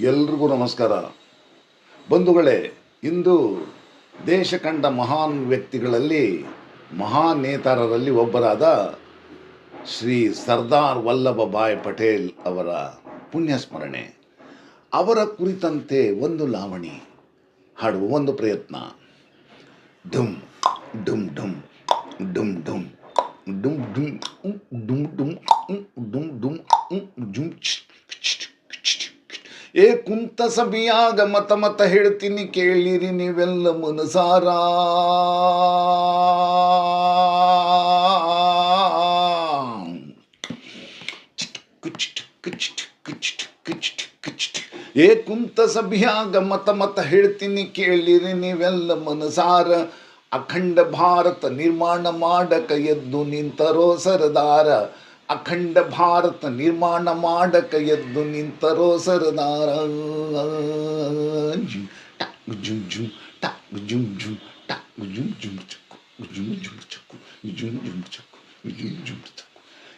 ಎಲ್ರಿಗೂ ನಮಸ್ಕಾರ ಬಂಧುಗಳೇ ಇಂದು ದೇಶ ಕಂಡ ಮಹಾನ್ ವ್ಯಕ್ತಿಗಳಲ್ಲಿ ಮಹಾನ್ ನೇತಾರರಲ್ಲಿ ಒಬ್ಬರಾದ ಶ್ರೀ ಸರ್ದಾರ್ ವಲ್ಲಭಭಾಯ್ ಪಟೇಲ್ ಅವರ ಪುಣ್ಯಸ್ಮರಣೆ ಅವರ ಕುರಿತಂತೆ ಒಂದು ಲಾವಣಿ ಹಾಡುವ ಒಂದು ಪ್ರಯತ್ನ ಡುಮ್ ಡುಮ್ ಡುಮ್ ಡುಮ್ ಡುಮ್ ಡುಮ್ ಡುಮ್ ಡುಮ್ ಡುಮ್ ಡುಮ್ ಡುಮ್ ಡುಮ್ ಡುಮ್. ಏ ಕುಂತ ಸಭಿಯಾಗ ಮತ ಮತ ಹೇಳ್ತೀನಿ ಕೇಳಿರಿ ನೀವೆಲ್ಲ ಮನಸಾರ. ಏ ಕುಂತ ಸಭ್ಯಾಗ ಮತ ಮತ ಹೇಳ್ತೀನಿ ಕೇಳಿರಿ ನೀವೆಲ್ಲ ಮನಸಾರ. ಅಖಂಡ ಭಾರತ ನಿರ್ಮಾಣ ಮಾಡಕ ಎದ್ದು ನಿಂತರೋ ಸರದಾರ. ಅಖಂಡ ಭಾರತ ನಿರ್ಮಾಣ ಮಾಡಕ ಎದ್ದು ನಿಂತರೋ ಸರದಾರ ಟಾಕ್ ಟಕ್ ಜುಮ್ ಟಕ್ ಜುಮ್ ಜುಮ್ ಟಕ್ ಜುಮ್ ಜುಮ್ ಚಕ್ಕು, ಜುಂ ಜುಮ್ ಚಕ್ಕು ಜುಮ್ ಜುಮ್ ಚಕ್ಕು ಜುಮ್ ಜುಮ್ ಚಕ್ಕು.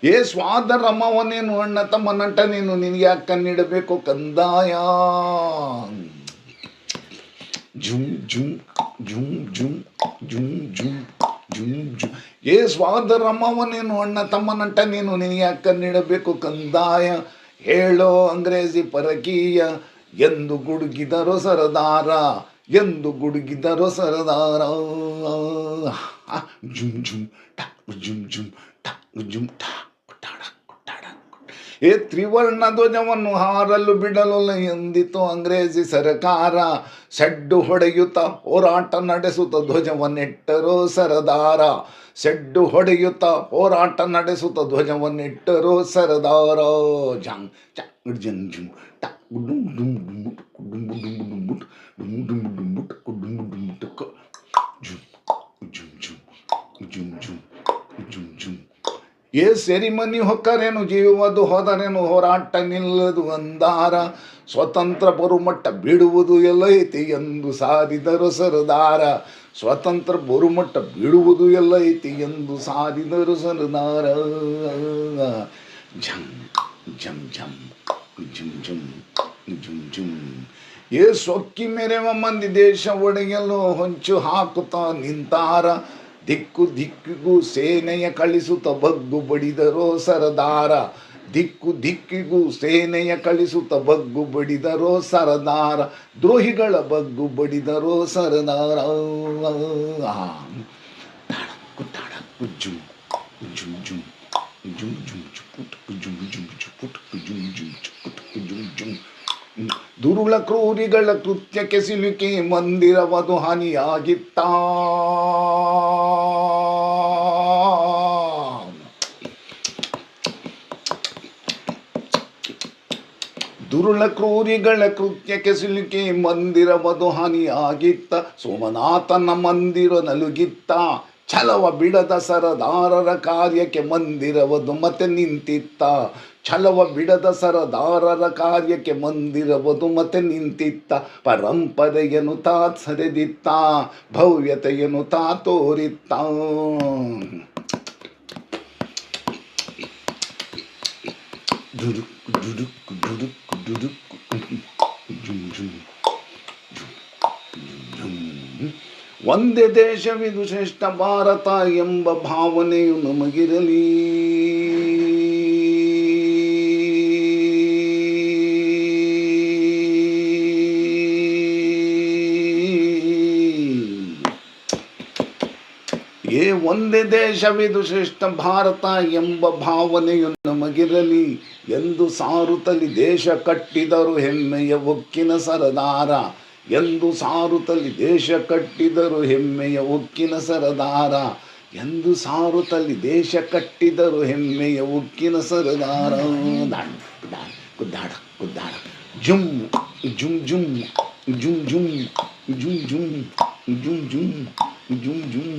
ಏ ಸ್ವಾದ ರಮವನೇನು ಅಣ್ಣ, ತಮ್ಮ ನಟ ನೀನು, ನಿನಗೆ ಯಾಕ ನೀಡಬೇಕು ಕಂದಾಯ? ಜುಮ್ ಜುಮ್ ಜುಂ ಜುಮ್ ಜುಮ್ ಜುಮ್ ಜುಂ ಜು ಏ ಸ್ವಾದರಮ್ಮವ ನೀನು ಅಣ್ಣ ತಮ್ಮನಂಟ ನೀನು ನೀ ಯಾಕೆ ನೀಡಬೇಕು ಕಂದಾಯ ಹೇಳೋ ಅಂಗ್ರೇಜಿ ಪರಕೀಯ ಎಂದು ಗುಡುಗಿದರು ಸರದಾರ ಎಂದು ಗುಡುಗಿದರು ಸರದಾರ ಜುಂ ಜುಂ ಟ ಜುಂ ಜುಂ ಟ ಜುಂ ಟಾ ಏ ತ್ರಿವರ್ಣ ಧ್ವಜವನ್ನು ಹಾರಲು ಬಿಡಲು ಎಂದಿತು ಅಂಗ್ರೇಜಿ ಸರಕಾರ ಸೆಡ್ಡು ಹೊಡೆಯುತ್ತ ಹೋರಾಟ ನಡೆಸುತ್ತ ಧ್ವಜವನ್ನಿಟ್ಟರೋ ಸರದಾರ ಸೆಡ್ಡು ಹೊಡೆಯುತ್ತ ಹೋರಾಟ ನಡೆಸುತ್ತ ಧ್ವಜವನ್ನಿಟ್ಟರೋ ಸರದಾರ ಜಂಗ್ ಚಂಗ್ ಜಂಗ್ ಜುಮ್ ಟಕ್ ಡುಮ್ ಡುಮ್ ಡುಮ್ ಡುಮ್ ಡುಮ್ ಡುಮ್ ಡುಮ್ ಡುಮ್ ಡುಮ್ ಡುಮ್ ಡುಮ್ ಏ ಸೆರಿಮನಿ ಹೊಕ್ಕರೇನು ಜೀವದು ಹೋದರೇನು, ಹೋರಾಟ ನಿಲ್ಲದು ಅಂದಾರ. ಸ್ವತಂತ್ರ ಬರುಮಟ್ಟ ಬಿಡುವುದು ಎಲ್ಲೈತಿ ಎಂದು ಸಾರಿದರು ಸರದಾರ. ಸ್ವತಂತ್ರ ಬರುಮಟ್ಟ ಬಿಡುವುದು ಎಲ್ಲೈತಿ ಎಂದು ಸಾರಿದರು ಸರದಾರ. ಝಂ ಝಂ ಝಂ ಝುಂ ಝುಂ ಝುಂ ಝುಂ ಏ ಸೊಕ್ಕಿ ಮೆರೆವ ಮಂದಿ ದೇಶ ಒಡೆಯಲು ಹೊಂಚು ಹಾಕುತ್ತಾ ನಿಂತಾರ. ದಿಕ್ಕು ದಿಕ್ಕಿಗೂ ಸೇನೆಯ ಕಳಿಸುತ್ತ ಬಗ್ಗು ಬಡಿದರೋ ಸರದಾರ ದಿಕ್ಕು ದಿಕ್ಕಿಗೂ ಸೇನೆಯ ಕಳಿಸುತ್ತ ಬಗ್ಗು ಬಡಿದರೋ ಸರದಾರ ದ್ರೋಹಿಗಳ ಬಗ್ಗು ಬಡಿದರೋ ಸರದಾರ ದುರುಳ ಕ್ರೂರಿಗಳ ಕೃತ್ಯಕ್ಕೆ ಸಿಲುಕಿ ಮಂದಿರವದು ಜುಮ್ ಜುಮ್ ಚುಪುಟ್ ಜುಮ್ ಜುಮ್ ಚುಪುಟ್ ಜುಮ್ ಜುಮ್ ಚುಪುಟ್ ಜುಮ್ ಜುಮ್ ದುರುಳ ಕ್ರೂರಿಗಳ ಕೃತ್ಯಕ್ಕೆ ಸಿಲುಕಿ ಮಂದಿರವದು ಹಾನಿಯಾಗಿತ್ತ ದುರುಳ ಕ್ರೂರಿಗಳ ಕೃತ್ಯಕ್ಕೆ ಸಿಲುಕಿ ಮಂದಿರವದು ಹಾನಿಯಾಗಿತ್ತ ಸೋಮನಾಥನ ಮಂದಿರ ನಲುಗಿತ್ತ. ಛಲವ ಬಿಡದ ಸರದಾರರ ಕಾರ್ಯಕ್ಕೆ ಮಂದಿರವದು ಮತ್ತೆ ನಿಂತಿತ್ತ. ಛಲವ ಬಿಡದ ಸರದಾರರ ಕಾರ್ಯಕ್ಕೆ ಮಂದಿರವದು ಮತ್ತೆ ನಿಂತಿತ್ತ. ಪರಂಪರೆಯನ್ನು ತಾ ಸರಿದಿತ್ತ ಭವ್ಯತೆಯನ್ನು ತಾ ತೋರಿತ್ತ ಒಂದೇ ದೇಶವಿದು ಶ್ರೇಷ್ಠ ಭಾರತ ಎಂಬ ಭಾವನೆಯು ನಮಗಿರಲಿ ಏ ಒಂದೇ ದೇಶವಿದು ಶ್ರೇಷ್ಠ ಭಾರತ ಎಂಬ ಭಾವನೆಯು ನಮಗಿರಲಿ ಎಂದು ಸಾರುತಲಿ ದೇಶ ಕಟ್ಟಿದರು ಹೆಮ್ಮೆಯ ಉಕ್ಕಿನ ಸರದಾರ ಎಂದು ಸಾರುತಲಿ ದೇಶ ಕಟ್ಟಿದರು ಹೆಮ್ಮೆಯ ಉಕ್ಕಿನ ಸರದಾರ ಎಂದು ಸಾರುತಲಿ ದೇಶ ಕಟ್ಟಿದರು ಹೆಮ್ಮೆಯ ಉಕ್ಕಿನ ಸರದಾರ ದಾಡ್, ದಾಡ್, ಕುದ್ದಾಡ ಕುದ್ದಾಡ ಜುಂ ಜುಂ ಜುಂ ಜುಂ ಜುಂ ಜುಂ ಜುಂ ಜುಂ ಜುಂ ಜುಂ ಜುಮ್